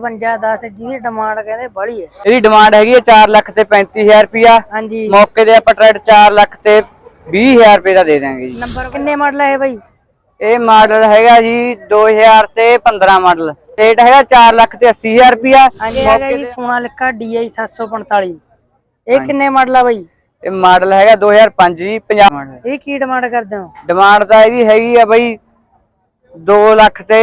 52 10 ਜਿਹਦੀ ਡਿਮਾਂਡ ਕਹਿੰਦੇ ਬੜੀ ਹੈ। ਇਹਦੀ ਡਿਮਾਂਡ ਹੈਗੀ ਹੈ 4 ਲੱਖ ਤੇ 35000 ਰੁਪਿਆ ਹਾਂਜੀ। ਮੌਕੇ ਦੇ ਆਪਾਂ ਟਰੈਕਟਰ 4 ਲੱਖ ਤੇ 20000 ਰੁਪਏ ਦਾ ਦੇ ਦਾਂਗੇ ਜੀ। ਨੰਬਰ ਕਿੰਨੇ ਮਾਡਲ ਹੈ ਬਾਈ? ਇਹ ਮਾਡਲ ਹੈਗਾ ਜੀ 2000 ਤੇ 15 ਮਾਡਲ ਰੇਟ ਹੈਗਾ 4 ਲੱਖ ਤੇ 80000 ਰੁਪਿਆ ਹਾਂਜੀ ਹੈਗਾ ਜੀ ਸੋਨਾਲਿਕਾ DI 745 ਇਹ ਕਿੰਨੇ ਮਾਡਲ ਆ ਬਾਈ? ਇਹ ਮਾਡਲ ਹੈਗਾ 2005 ਜੀ 50 ਮਾਡਲ ਇਹ ਕੀ ਡਿਮਾਂਡ ਕਰਦੇ ਹੋ? ਡਿਮਾਂਡ ਤਾਂ ਇਹਦੀ ਹੈਗੀ ਆ ਬਈ 2 ਲੱਖ ਤੇ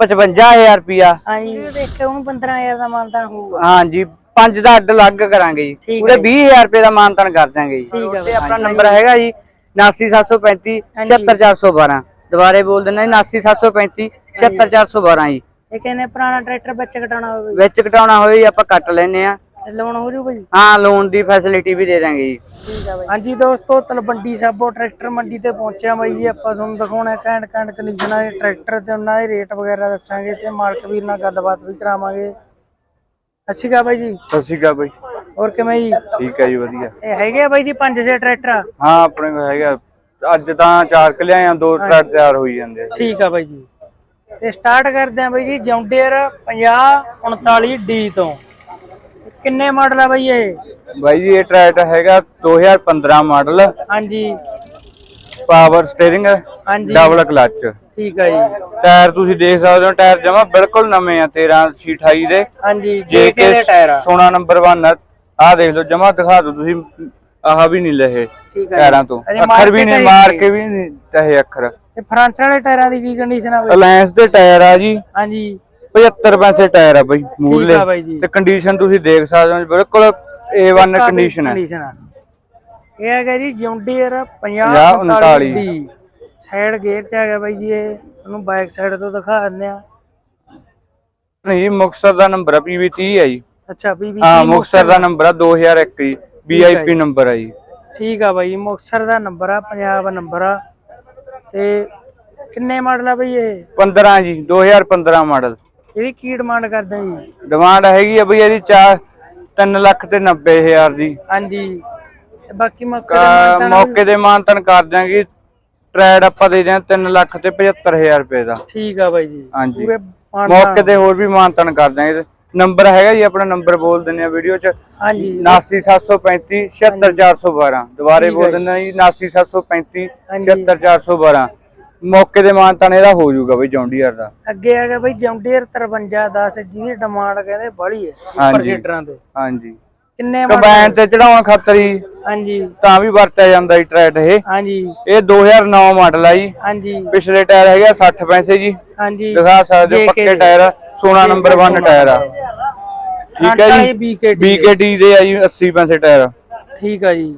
55000 ਰੁਪਿਆ ਹਾਂਜੀ। ਇਹ ਦੇਖ ਕੇ ਉਹਨੂੰ 15000 ਦਾ ਹੋਊਗਾ। ਹਾਂਜੀ ਪੰਜ ਦਾ ਅੱਡ ਅਲੱਗ ਕਰਾਂਗੇ ਜੀ। ਪੂਰੇ 20000 ਰੁਪਏ ਦਾ ਮਾਨਤਨ ਕਰ ਦਾਂਗੇ ਜੀ। ਠੀਕ ਆ ਤੇ ਆਪਣਾ ਨੰਬਰ ਹੈਗਾ ਜੀ 89735 76412 ਦੁਬਾਰੇ ਬੋਲ ਦਿੰਦਾ ਜੀ 89735 76412 ਜੀ। ਇਹ ਕਹਿੰਦੇ ਪੁਰਾਣਾ ਟਰੈਕਟਰ ਵਿੱਚ ਕਟਾਉਣਾ ਹੋਵੇ। ਵਿੱਚ ਘਟਾਉਣਾ ਹੋਵੇ ਆਪਾਂ ਕੱਟ ਲੈਨੇ ਆ ਲੋਨ ਹੋ ਜੂ ਬਾਈ ਹਾਂ ਲੋਨ ਦੀ ਫੈਸਿਲਿਟੀ ਵੀ ਦੇ ਦਾਂਗੇ ਜੀ। ਠੀਕ ਆ ਬਾਈ ਹਾਂਜੀ ਦੋਸਤੋ ਤਲਵੰਡੀ ਸਾਬੋ ਟਰੈਕਟਰ ਮੰਡੀ ਤੇ ਪਹੁੰਚਿਆ ਬਾਈ ਜੀ। ਆਪਾਂ ਤੁਹਾਨੂੰ ਦਿਖਾਉਣਾ ਘੈਂਟ ਘੈਂਟ ਕੰਡੀਸ਼ਨਾਂ ਦੇ ਟਰੈਕਟਰ ਤੇ ਉਹਨਾਂ ਦੇ ਰੇਟ ਵਗੈਰਾ ਦੱਸਾਂਗੇ ਤੇ ਮਾਲਕ ਵੀਰ ਨਾਲ ਗੱਲਬਾਤ ਵੀ ਕਰਾਵਾਂਗੇ। ਅੱਛੀ ਗਾ ਬਾਈ ਜੀ। ਸਤਿ ਸ਼੍ਰੀ ਅਕਾਲ ਬਾਈ। ਹੋਰ ਕਿਵੇਂ ਜੀ? ਠੀਕ ਹੈ ਜੀ ਵਧੀਆ। ਇਹ ਹੈਗੇ ਆ ਬਾਈ ਜੀ ਪੰਜ ਛੇ ਟਰੈਕਟਰ? ਹਾਂ ਆਪਣੇ ਕੋਲ ਹੈਗਾ ਅੱਜ ਤਾਂ ਚਾਰ ਕਿ ਲਿਆਏ ਆ ਦੋ ਟਰੈਕ ਤਿਆਰ ਹੋਈ ਜਾਂਦੇ ਆ। ਠੀਕ ਆ ਬਾਈ ਜੀ। ਤੇ ਸਟਾਰਟ ਕਰਦੇ ਆ ਬਾਈ ਜੀ ਜੌਂਡੀਅਰ 5039 ਡੀ ਤੋਂ। ਕਿੰਨੇ ਮਾਡਲ ਆ ਬਾਈ ਇਹ? ਬਾਈ ਜੀ ਇਹ ਟਰੈਕ ਹੈਗਾ 2015 ਮਾਡਲ। ਹਾਂਜੀ। ਪਾਵਰ ਸਟੀਅਰਿੰਗ ਹਾਂਜੀ। ਡਬਲ ਕਲਚ ਠੀਕ ਆ ਜੀ। ਟਾਇਰ ਤੁਸੀਂ ਦੇਖ ਸਕਦੇ ਹੋ ਟਾਇਰ ਜਮਾ ਬਿਲਕੁਲ ਨਵੇਂ ਆ 13 ਸੀ 28 ਦੇ। ਹਾਂਜੀ ਜੇਕੇ ਦੇ ਟਾਇਰ ਆ? ਸੋਨਾ ਨੰਬਰ 1 ਆਹ ਦੇਖ ਲਓ ਜਮਾ ਦਿਖਾ ਦਿਓ ਤੁਸੀਂ ਆਹ ਵੀ ਨਹੀਂ ਲਹੇ ਆ ਟਾਇਰਾਂ ਤੋਂ। ਅੱਖਰ ਵੀ ਨਹੀਂ ਮਾਰ। ਕੇ ਵੀ ਨਹੀਂ ਤਹੇ ਅੱਖਰ। ਤੇ ਫਰੰਟ ਵਾਲੇ ਟਾਇਰਾਂ ਦੀ ਕੀ ਕੰਡੀਸ਼ਨ ਆ ਬਾਈ? ਅਲਾਈਅੰਸ ਦੇ ਟਾਇਰ ਆ ਜੀ। ਹਾਂਜੀ। 75 ਪੈਸੇ ਟਾਇਰ ਆ ਬਾਈ ਮੂਰਲੇ ਆ ਬਾਈ ਜੀ। ਤੇ ਕੰਡੀਸ਼ਨ ਤੁਸੀਂ ਦੇਖ ਸਕਦੇ ਹੋ ਬਿਲਕੁਲ A1 ਕੰਡੀਸ਼ਨ ਹੈ ਕੰਡੀਸ਼ਨ ਆ। ਇਹ ਹੈਗਾ ਜੀ ਜੌਂਡੀਅਰ 50 50 39 ਡੀ ਸਾਈਡ ਗੇਅਰ ਚ ਹੈਗਾ ਬਾਈ ਜੀ ਇਹ। ਉਹਨੂੰ ਬਾਈਕ ਸਾਈਡ ਤੋਂ ਦਿਖਾ ਦਿੰਦੇ ਆ। ਨਹੀਂ ਮੁਕਤਸਰ ਦਾ ਨੰਬਰ ਆ PV30 ਹੈ ਜੀ। ਅੱਛਾ ਬੀਬੀ ਹਾਂ ਮੁਕਤਸਰ ਦਾ ਨੰਬਰ ਆ 2001 ਜੀ। VIP ਨੰਬਰ ਆ ਜੀ। ਠੀਕ ਆ ਬਾਈ ਮੁਕਤਸਰ ਦਾ ਨੰਬਰ ਆ ਪੰਜਾਬ ਨੰਬਰ ਆ। ਤੇ ਕਿੰਨੇ ਮਾਡਲ ਆ ਬਈ ਇਹ? 15 ਜੀ 2015 ਮਾਡਲ ਇਹਦੀ ਕੀ ਡਿਮਾਂਡ ਕਰਦੇ ਆ ਜੀ? ਡਿਮਾਂਡ ਹੈਗੀ ਆ ਬਈ ਇਹਦੀ 4 3 ਲੱਖ ਤੇ 90 ਹਜ਼ਾਰ ਦੀ। ਹਾਂਜੀ। ਤੇ ਬਾਕੀ ਮੌਕੇ ਕਾ- ਦਾ ਮਾਨਤਾਨ ਮੌਕੇ ਦੇ ਮਾਨਤਨ ਕਰ ਦਿਆਂਗੇ। ਟ੍ਰੈਡ ਆਪਾਂ ਦੇ ਦਿਆਂ 3 ਲੱਖ ਤੇ 75000 ਰੁਪਏ ਦਾ। ਠੀਕ ਆ ਬਾਈ ਜੀ। ਹਾਂਜੀ। ਪੂਰੇ ਮੌਕੇ ਤੇ ਹੋਰ ਵੀ ਮਾਨਤਨ ਕਰ ਦਿਆਂਗੇ। ਨੰਬਰ ਹੈਗਾ ਜੀ ਆਪਣਾ ਨੰਬਰ ਬੋਲ ਦਿੰਦੇ ਆ ਵੀਡੀਓ 'ਚ। ਹਾਂਜੀ। 89735 76412 ਦੁਬਾਰੇ ਬੋਲ ਦਿੰਦਾ ਜੀ 89735 76412 ਮੌਕੇ ਦੇ ਮਾਨਤਾਨ ਇਹਦਾ ਹੋ ਜਾਊਗਾ ਬਈ ਜੌਂਡੀਅਰ ਦਾ। ਅੱਗੇ ਹੈਗਾ ਬਈ ਜੌਂਡੀਅਰ 5310 ਜਿਹਦੀ ਡਿਮਾਂਡ ਕਹਿੰਦੇ ਬੜੀ ਹੈ ਸੁਪਰ ਹਾਂਜੀ। ਸੀਟਰਾਂ ਤੇ ਹਾਂਜੀ। ਕਿੰਨੇ ਮਾਡਲ ਕੰਬਾਈਨ ਤੇ ਚੜਾਉਣ ਖਾਤਰ ਹੀ ਹਾਂਜੀ। ਤਾਂ ਵੀ ਵਰਤਿਆ ਜਾਂਦਾ ਜੀ ਟਰੈਟ ਇਹ। ਹਾਂਜੀ। ਇਹ 2009 ਮਾਡਲ ਆ ਜੀ। ਹਾਂਜੀ। ਪਿਛਲੇ ਟਾਇਰ ਹੈਗਾ 60 ਪੈਸੇ ਜੀ। ਹਾਂਜੀ। ਦਿਖਾ ਸਕਦੇ ਹੋ JK ਪੱਕੇ ਟਾਇਰ ਆ, ਸੋਨਾ ਨੰਬਰ 1 ਟਾਇਰ ਆ। ਠੀਕ ਹੈ ਜੀ। BKT BKT ਦੇ ਆ ਜੀ 80 ਪੈਸੇ ਟਾਇਰ ਠੀਕ ਆ ਜੀ।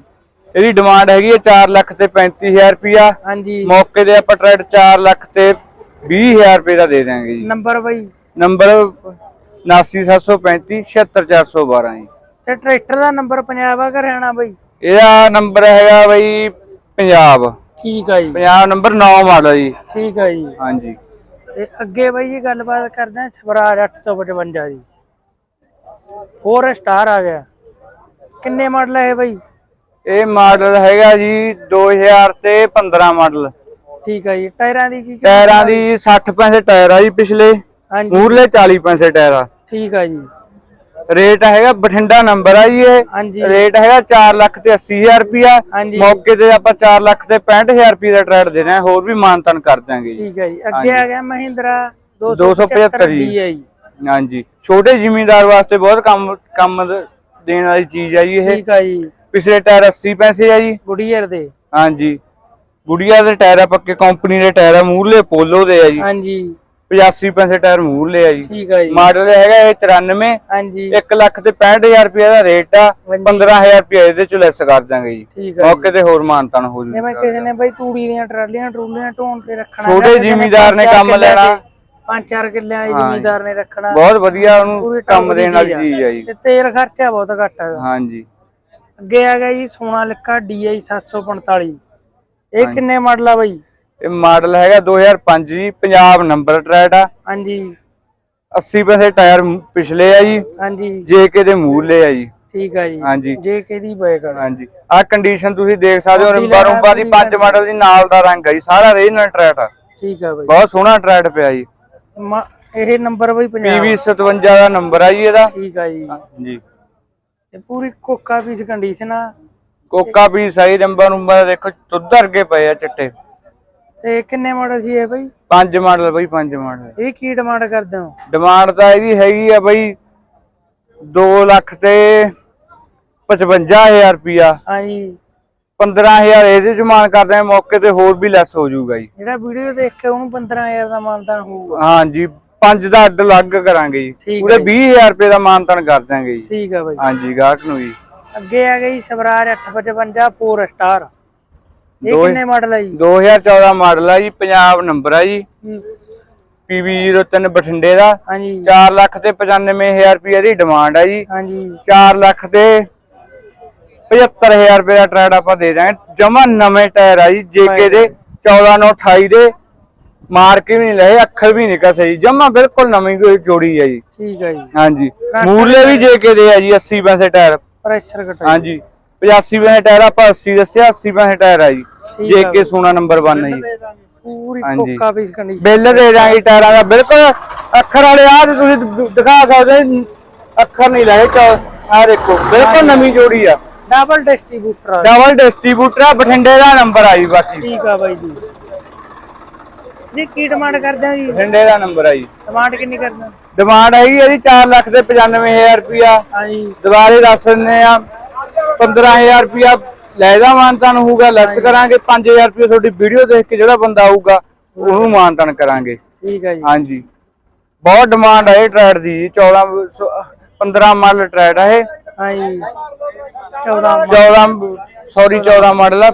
ਇਹਦੀ ਡਿਮਾਂਡ ਹੈਗੀ ਹੈ 4 ਲੱਖ ਤੇ 35000 ਰੁਪਿਆ ਹਾਂਜੀ। ਮੌਕੇ ਦੇ ਆਪਾਂ ਟਰੈਟ 4 ਲੱਖ ਤੇ 20000 ਰੁਪਏ ਦਾ ਦੇ ਦਾਂਗੇ ਜੀ। ਨੰਬਰ ਬਈ। ਨੰਬਰ 89735 76412 ਜੀ। ਤੇ ਟਰੈਕਟਰ ਦਾ ਨੰਬਰ ਪੰਜਾਬ ਆ ਹਰਿਆਣਾ ਬਈ? ਇਹਦਾ ਨੰਬਰ ਹੈਗਾ ਬਈ ਪੰਜਾਬ। ਠੀਕ ਆ ਜੀ। ਪੰਜਾਬ ਨੰਬਰ 9 ਮਾਡਲ ਜੀ। ਠੀਕ ਆ ਜੀ। ਹਾਂਜੀ। ਤੇ ਅੱਗੇ ਬਈ ਜੀ ਗੱਲਬਾਤ ਕਰਦੇ ਆ ਸਵਰਾਜ 855 ਦੀ। 4 ਸਟਾਰ ਆ ਗਿਆ। ਕਿੰਨੇ ਮਾਡਲ ਹੈ ਬਈ? ਇਹ ਮਾਡਲ ਹੈਗਾ ਜੀ 2000 ਤੇ 15 ਮਾਡਲ। ਠੀਕ ਆ ਜੀ। ਟਾਇਰਾਂ ਦੀ ਕੀ ਟਾਇਰਾਂ ਦੀ 60 ਪੈਸੇ ਟਾਇਰ ਆ ਜੀ ਪਿਛਲੇ ਹਾਂਜੀ। ਮੂਰਲੇ 40 ਪੈਸੇ ਟਾਇਰ ਆ। ਠੀਕ ਆ ਜੀ। ਰੇਟ ਹੈਗਾ ਬਠਿੰਡਾ ਨੰਬਰ ਆ ਜੀ ਇਹ। ਰੇਟ ਹੈਗਾ 4 ਲੱਖ ਤੇ 80000 ਰੁਪਿਆ ਹਾਂਜੀ। ਮੌਕੇ ਤੇ ਆਪਾਂ 4 ਲੱਖ ਤੇ 65000 ਰੁਪਏ ਦਾ ਟਰੈਡ ਦੇਣਾ ਹੈ, ਹੋਰ ਵੀ ਮਾਨਤਨ ਕਰ ਦਾਂਗੇ ਜੀ। ਠੀਕ ਹੈ ਜੀ। ਅੱਗੇ ਆ ਗਿਆ ਮਹਿੰਦਰਾ 275 275 ਜੀ। ਹੈ ਹਾਂਜੀ। ਛੋਟੇ ਜ਼ਿਮੀਂਦਾਰ ਵਾਸਤੇ ਬਹੁਤ ਕੰਮ ਕੰਮ ਦੇਣ ਵਾਲੀ ਚੀਜ਼ ਆ ਜੀ ਇਹ। ਠੀਕ ਆ ਜੀ। ਪਿਛਲੇ ਟਾਇਰ 80 ਪੈਸੇ ਆ ਜੀ। ਗੁੜੀਅਰ ਦੇ। ਹਾਂਜੀ। ਗੁੜੀਆ ਦੇ ਟਾਇਰ ਆ ਪੱਕੇ ਕੰਪਨੀ ਦੇ ਟਾਇਰ ਆ ਮੂਰਲੇ ਪੋਲੋ ਦੇ ਆ ਜੀ। ਹਾਂਜੀ। 85 ਪੈਸੇ ਟਾਇਰ ਮੂਰਲੇ ਆ ਜੀ। ਠੀਕ ਆ ਜੀ। ਮਾਡਲ ਹੈਗਾ ਇਹ 94 ਹਾਂਜੀ। 1 ਲੱਖ ਤੇ 65000 ਰੁਪਏ ਦਾ ਰੇਟ ਆ। 15000 ਰੁਪਏ ਇਹਦੇ ਚ ਲੈਸ ਕਰ ਦਾਂਗੇ ਜੀ। ਠੀਕ ਆ ਮੌਕੇ ਤੇ ਹੋਰ ਮਾਨਤਨ ਹੋ ਜੂ। ਜਿਵੇਂ ਕਿਸੇ ਨੇ ਬਈ ਤੂੜੀ ਦੀਆਂ ਟਰਾਲੀਆਂ ਟਰੂਲੀਆਂ ਢੋਣ ਤੇ ਰੱਖਣਾ ਛੋਟੇ ਜ਼ਿਮੀਂਦਾਰ ਨੇ ਕੰਮ ਲੈਣਾ। ਪੰਜ ਚਾਰ ਕਿੱਲਿਆਂ ਦੇ ਜ਼ਿਮੀਂਦਾਰ ਨੇ ਰੱਖਣਾ। ਬਹੁਤ ਵਧੀਆ ਉਹਨੂੰ ਕੰਮ ਦੇਣ ਵਾਲੀ ਚੀਜ਼ ਆ। ਆ ਜੀ। ਤੇ ਤੇਲ ਖਰਚਾ ਬਹੁਤ ਘੱਟ ਹੈ ਹਾਂਜੀ। ਅੱਗੇ ਆ ਗਿਆ ਜੀ ਸੋਨਾਲਿਕਾ DI 745 ਇਹ ਕਿੰਨੇ ਮਾਡਲ ਆ ਬਈ? ਇਹ ਮਾਡਲ ਹੈਗਾ 2005 ਜੀ ਪੰਜਾਬ ਨੰਬਰ ਟਰੈਟ ਆ। ਹਾਂਜੀ। 80 ਪੈਸੇ ਟਾਇਰ ਪਿਛਲੇ ਆ ਜੀ। ਹਾਂਜੀ। ਜੇਕੇ ਦੇ ਮੂਰਲੇ ਆ ਜੀ। ਠੀਕ ਆ ਜੀ। ਹਾਂਜੀ। ਜੇ ਕਿਹਦੀ ਬਾਈਕ ਆ। ਹਾਂਜੀ। ਆ ਕੰਡੀਸ਼ਨ ਤੁਸੀਂ ਦੇਖ ਸਕਦੇ ਹੋ ਬੋਡੀ ਰੰਬਾ ਲੈਣਾ ਰੰਬਾ ਦੀ ਪੂਰੀ 5 ਮਾਡਲ ਦੀ ਨਾਲ ਦਾ ਰੰਗ ਆ ਜੀ ਸਾਰਾ ਰੀਜਨਲ ਟਰੈਟ ਆ। ਠੀਕ ਆ ਬਈ। ਬਹੁਤ ਸੋਹਣਾ ਟਰੈਟ ਪਿਆ ਜੀ। ਇਹ ਨੰਬਰ ਬਈ ਪੰਜਾਬ ਪੀਵੀ 57 ਦਾ ਨੰਬਰ ਆ ਜੀ ਇਹਦਾ। ਠੀਕ ਆ ਜੀ। ਜੀ ਤੇ ਪੂਰੀ ਕੋਕਾ ਪੀਸ ਕੰਡੀਸ਼ਨ ਆ ਕੋਕਾ ਵੀ ਸਹੀ ਨੰਬਰ ਨੰਬਰ ਦੇਖੋ ਦੁੱਧ ਵਰਗੇ ਪਏ ਆ ਚਿੱਟੇ। ਤੇ ਕਿੰਨੇ ਮਾਡਲ ਸੀ ਇਹ ਬਈ? ਪੰਜ ਮਾਡਲ ਬਈ ਪੰਜ ਮਾਡਲ ਇਹ ਕੀ ਡਿਮਾਂਡ ਕਰਦੇ ਹੋ? ਡਿਮਾਂਡ ਤਾਂ ਇਹਦੀ ਹੈਗੀ ਆ ਬਈ 2 ਲੱਖ ਤੇ 55000 ਰੁਪਿਆ ਹਾਂਜੀ। 15000 ਇਹਦੇ ਚ ਮਾਨ ਕਰਦੇ ਆ ਮੌਕੇ ਤੇ ਹੋਰ ਵੀ ਲੈਸ ਹੋ ਜਾਊਗਾ ਜੀ। ਜਿਹੜਾ ਵੀਡੀਓ ਦੇਖ ਕੇ ਉਹਨੂੰ 15000 ਦਾ ਮਾਨਦਾਨ ਹੋਊਗਾ। ਹਾਂਜੀ ਪੰਜ ਦਾ ਅੱਡ ਅਲੱਗ ਕਰਾਂਗੇ ਜੀ। ਠੀਕ ਪੂਰੇ 20000 ਰੁਪਏ ਦਾ ਮਾਨਤਨ ਕਰ ਦਾਂਗੇ ਜੀ। ਠੀਕ ਆ ਬਈ। ਹਾਂਜੀ ਗਾਹਕ ਨੂੰ ਜੀ। ਅੱਗੇ ਆ ਗਈ ਸਵਰਾਜ 855 4 ਸਟਾਰ ਇਹ ਦੋ- ਕਿੰਨੇ ਮਾਡਲ ਹੈ ਜੀ? 2014 ਮਾਡਲ ਆ ਜੀ ਪੰਜਾਬ ਨੰਬਰ ਆ ਜੀ। ਹੂੰ, ਪੀਵੀ 03 ਬਠਿੰਡੇ ਦਾ। ਹਾਂਜੀ। 4 ਲੱਖ ਤੇ 95000 ਰੁਪਏ ਦੀ ਡਿਮਾਂਡ ਆ ਜੀ। ਹਾਂਜੀ। 4 ਲੱਖ ਤੇ 75000 ਰੁਪਏ ਦਾ ਟਰੈਡ ਆਪਾਂ ਦੇ ਦਾਂਗੇ ਜਮਾ ਨਵੇਂ ਟਾਇਰ ਆ ਜੀ ਜੇਕੇ ਦੇ 14 ਨੂੰ 28 ਦੇ। ਮਾਰ ਕੇ ਵੀ ਨਹੀਂ ਲਏ ਅੱਖਰ ਵੀ ਨਹੀਂ ਕਸੇ ਜੀ। ਜਮਾ ਬਿਲਕੁਲ ਨਵੀਂ ਕੋਈ ਜੋੜੀ ਹੈ ਜੀ। ਠੀਕ ਆ ਜੀ। ਹਾਂਜੀ। ਮੂਰਲੇ ਵੀ ਜੇਕੇ ਦੇ ਆ ਜੀ 80 ਪੈਸੇ ਟਾਇਰ। ਪ੍ਰੈਸ਼ਰ ਘਟਾ ਹਾਂਜੀ। 85 ਪੈਸੇ ਟਾਇਰ ਆਪਾਂ 80 ਦੱਸਿਆ 80 ਪੈਸੇ ਟਾਇਰ ਆ ਜੀ। ਆ ਜੇਕੇ ਸੋਨਾ ਨੰਬਰ 1 ਹੈ ਜੀ। ਪੂਰੀ। ਕੋਕਾ ਪੀਸ ਕੰਡੀਸ਼ਨ ਬਿੱਲ ਦੇ ਦਾਂਗੇ ਟਾਇਰਾਂ ਦਾ। ਬਿਲਕੁਲ ਅੱਖਰ ਵਾਲੇ ਆ ਤੁਸੀਂ ਦਿਖਾ ਸਕਦੇ ਹੋ, ਅੱਖਰ ਨਹੀਂ ਲਾਏ ਚਾ ਆ ਦੇਖੋ। ਬਿਲਕੁਲ ਨਵੀਂ ਜੋੜੀ ਆ। ਡਬਲ ਡਿਸਟ੍ਰੀਬਿਊਟਰ ਡਬਲ ਡਿਸਟ੍ਰੀਬਿਊਟਰ ਬਠਿੰਡੇ ਦਾ ਨੰਬਰ ਆ ਜੀ ਬਾਕੀ। ਠੀਕ ਆ ਬਾਈ ਜੀ। ਜੀ ਕੀ ਡਿਮਾਂਡ ਕਰਦੇ ਆ ਜੀ? ਬਠਿੰਡੇ ਦਾ ਨੰਬਰ ਆ ਜੀ। ਡਿਮਾਂਡ ਕਿੰਨੀ ਕਰਦੇ ਆ ਡਿਮਾਂਡ ਹੈਗੀ ਇਹਦੀ 4 ਲੱਖ ਤੇ 95000 ਰੁਪਿਆ ਹਾਂਜੀ ਦੁਬਾਰੇ ਦੱਸ ਦਿੰਦੇ ਆ 15000 ਰੁਪਿਆ ਲੈ ਦਾ ਮਾਨਤਾਨ ਹੋਊਗਾ ਲੈਸ ਕਰਾਂਗੇ 5000 ਰੁਪਿਆ ਤੁਹਾਡੀ ਵੀਡੀਓ ਦੇਖ ਕੇ ਜਿਹੜਾ ਬੰਦਾ ਆਊਗਾ ਉਹਨੂੰ ਮਾਨਤਾਨ ਕਰਾਂਗੇ। ਠੀਕ ਆ ਜੀ। ਹਾਂਜੀ ਬਹੁਤ ਡਿਮਾਂਡ ਹੈ ਇਹ ਟਰੈਡ ਦੀ 14 ਸੌ- 15 ਮਾਡਲ ਟਰੈਡ ਆ ਇਹ। ਹਾਂਜੀ 14 14 ਸੌਰੀ 14 ਮਾਡਲ ਆ।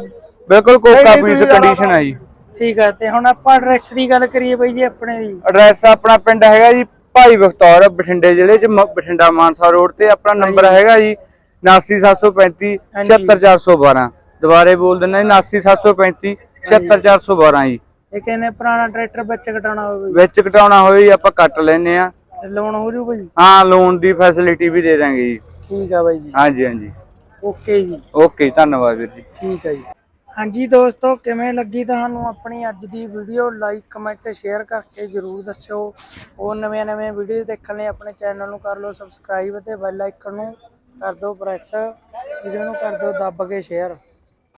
ਬਿਲਕੁਲ ਕੋਕਾ ਪੀਸ ਕੰਡੀਸ਼ਨ ਆ ਜੀ। ਠੀਕ ਆ ਤੇ ਹੁਣ ਆਪਾਂ ਐਡਰੈਸ ਦੀ ਗੱਲ ਕਰੀਏ ਬਾਈ ਜੀ ਆਪਣੇ ਦੀ। ਐਡਰੈਸ ਆਪਣਾ ਪਿੰਡ ਹੈਗਾ ਜੀ ਭਾਈ ਬਖਤੌਰ ਬਠਿੰਡੇ ਜ਼ਿਲ੍ਹੇ ਚ ਮ- ਬਠਿੰਡਾ ਮਾਨਸਾ ਰੋਡ ਤੇ। ਆਪਣਾ ਨੰਬਰ ਹੈਗਾ ਜੀ 89735 76412 ਦੁਬਾਰੇ ਬੋਲ ਦਿੰਦਾ ਜੀ 89735 76412 ਜੀ। ਇਹ ਕਹਿੰਦੇ ਪੁਰਾਣਾ ਟਰੈਕਟਰ ਵਿੱਚ ਕਟਾਉਣਾ ਹੋਵੇ ਵਿੱਚ ਕਟਾਉਣਾ ਹੋਵੇ ਜੀ ਆਪਾਂ ਕੱਟ ਲੈਨੇ ਆ ਲੋਨ ਹੋ ਜੂ ਬਾਈ? ਹਾਂ ਲੋਨ ਦੀ ਫੈਸਿਲਿਟੀ ਵੀ ਦੇ ਦਾਂਗੇ ਜੀ। ਠੀਕ ਆ ਬਾਈ ਜੀ। ਹਾਂਜੀ ਹਾਂਜੀ। ਓਕੇ ਜੀ। ਓਕੇ ਧੰਨਵਾਦ ਵੀਰ ਜੀ। ਠੀਕ ਹੈ ਜੀ। ਹਾਂਜੀ ਦੋਸਤੋ, ਕਿਵੇਂ ਲੱਗੀ ਤੁਹਾਨੂੰ ਆਪਣੀ ਅੱਜ ਦੀ ਵੀਡੀਓ ਲਾਈਕ ਕਮੈਂਟ ਸ਼ੇਅਰ ਕਰਕੇ ਜਰੂਰ ਦੱਸਿਓ। ਹੋਰ ਨਵੇਂ ਨਵੇਂ ਵੀਡੀਓ ਦੇਖਣ ਲਈ ਆਪਣੇ ਚੈਨਲ ਨੂੰ ਕਰ ਲਓ ਸਬਸਕ੍ਰਾਈਬ ਤੇ ਬੈਲ ਆਈਕਨ ਨੂੰ ਕਰ ਦਿਓ ਪ੍ਰੈਸ ਵੀਡੀਓ ਨੂੰ ਕਰ ਦਿਓ, ਦੱਬ ਕੇ ਸ਼ੇਅਰ